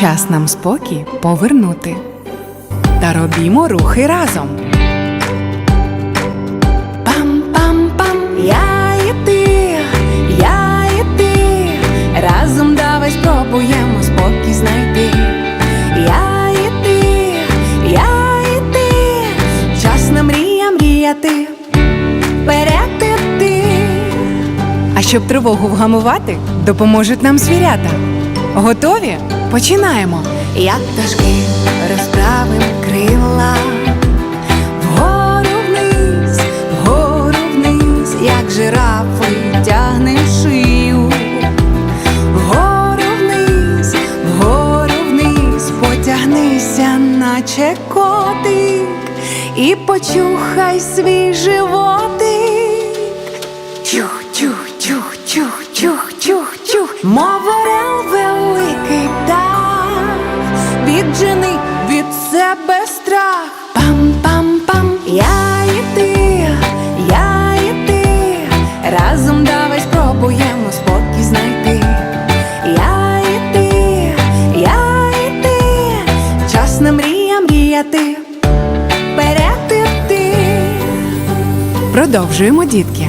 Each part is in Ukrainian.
Час нам спокій повернути. Та робімо рухи разом. Пам-пам-пам, я і ти, я і ти. Разом давай спробуємо спокій знайти. Я і ти, я і ти. Час на мрія мріяти. Вперед іти. А щоб тривогу вгамувати, допоможуть нам звірята. Готові? Починаємо. Як пташки розправим крила. Вгору вниз, вгору вниз, як жирафи тягнем шию. Вгору вниз, вгору вниз, потягнися, наче котик, і почухай свій животик. Чух, чух, чух, чух, чух, чух, чух, мов орел великий птах, віджени від себе страх. Пам-пам-пам, я і ти, я і ти, разом давай спробуємо спокій знайти. Я і ти, я і ти, час на мрія мріяти. Вперед. Продовжуємо, дітки.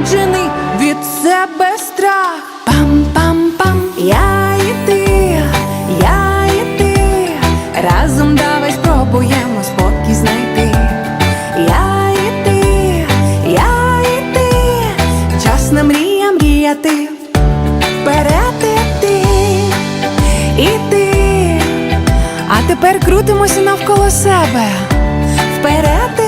віджени від себе страх. Пам-пам-пам, я і ти, я і ти, разом давай спробуємо спокій знайти. Я і ти, я і ти, час на мрія мріяти. Вперед іти, іти. А тепер крутимося навколо себе. Вперед